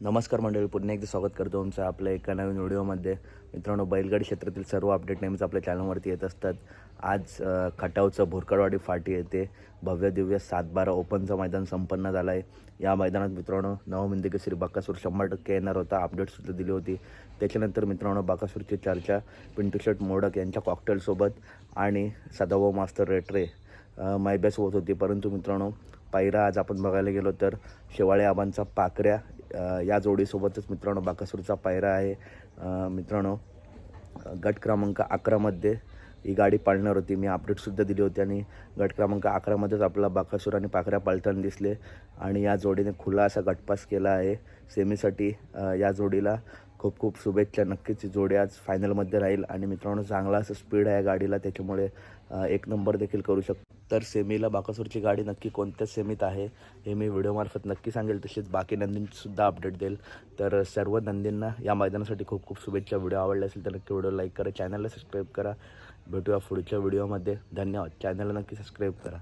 नमस्कार मंडळी पुन्हा एकदा स्वागत करतो तुमचं आपल्या एका नवीन व्हिडिओमध्ये. मित्रांनो बैलगाडी क्षेत्रातील सर्व अपडेट नेहमीच आपल्या चॅनलवरती येत असतात. आज खटावचं भोरकडवाडी फाटी येथे भव्य दिव्य सातबारा ओपनचं मैदान संपन्न झालं आहे या मैदानात मित्रांनो नवमिंदी श्री बाकासूर शंभर टक्के येणार होता अपडेटसुद्धा दिली होती. त्याच्यानंतर मित्रांनो बाकासूरची चर्चा पिंटू शर्ट मोडक यांच्या कॉकटेलसोबत आणि सदाभाऊ मास्तर रेटरे अ, मायबॅस होत होती. परंतु मित्रांनो पायरा आज आपण बघायला गेलो तर शेवाळे आबांचा पाकऱ्या या जोडीसोबतच मित्रांनो बाकासूरचा पायरा आहे. मित्रांनो गट क्रमांक अकरामध्ये ही गाडी पाळणार होती. मी अपडेटसुद्धा दिली होती आणि गट क्रमांक अकरामध्येच आपला बाकासूर आणि पाकऱ्या पाळताना दिसले. आणि या जोडीने खुला असा गटपास केला आहे. सेमीसाठी या जोडीला खूप खूप शुभेच्छा. नक्कीच ही जोडी आज फायनलमध्ये राहील आणि मित्रांनो चांगला असं स्पीड आहे गाडीला त्याच्यामुळे एक नंबर देखील करू शकतो तर सेमीला बाकासूरची गाडी नक्की कोणत्या सेमीत आहे हे मी व्हिडिओमार्फत नक्की सांगेल. तसेच बाकी नंदींसुद्धा अपडेट देईल. तर सर्व नंदींना या मैदानासाठी खूप खूप शुभेच्छा. व्हिडिओ आवडला असेल तर नक्की व्हिडिओ लाईक करा चॅनलला सबस्क्राईब करा. भेटूया पुढच्या व्हिडिओमध्ये धन्यवाद. चॅनलला नक्की सबस्क्राईब करा.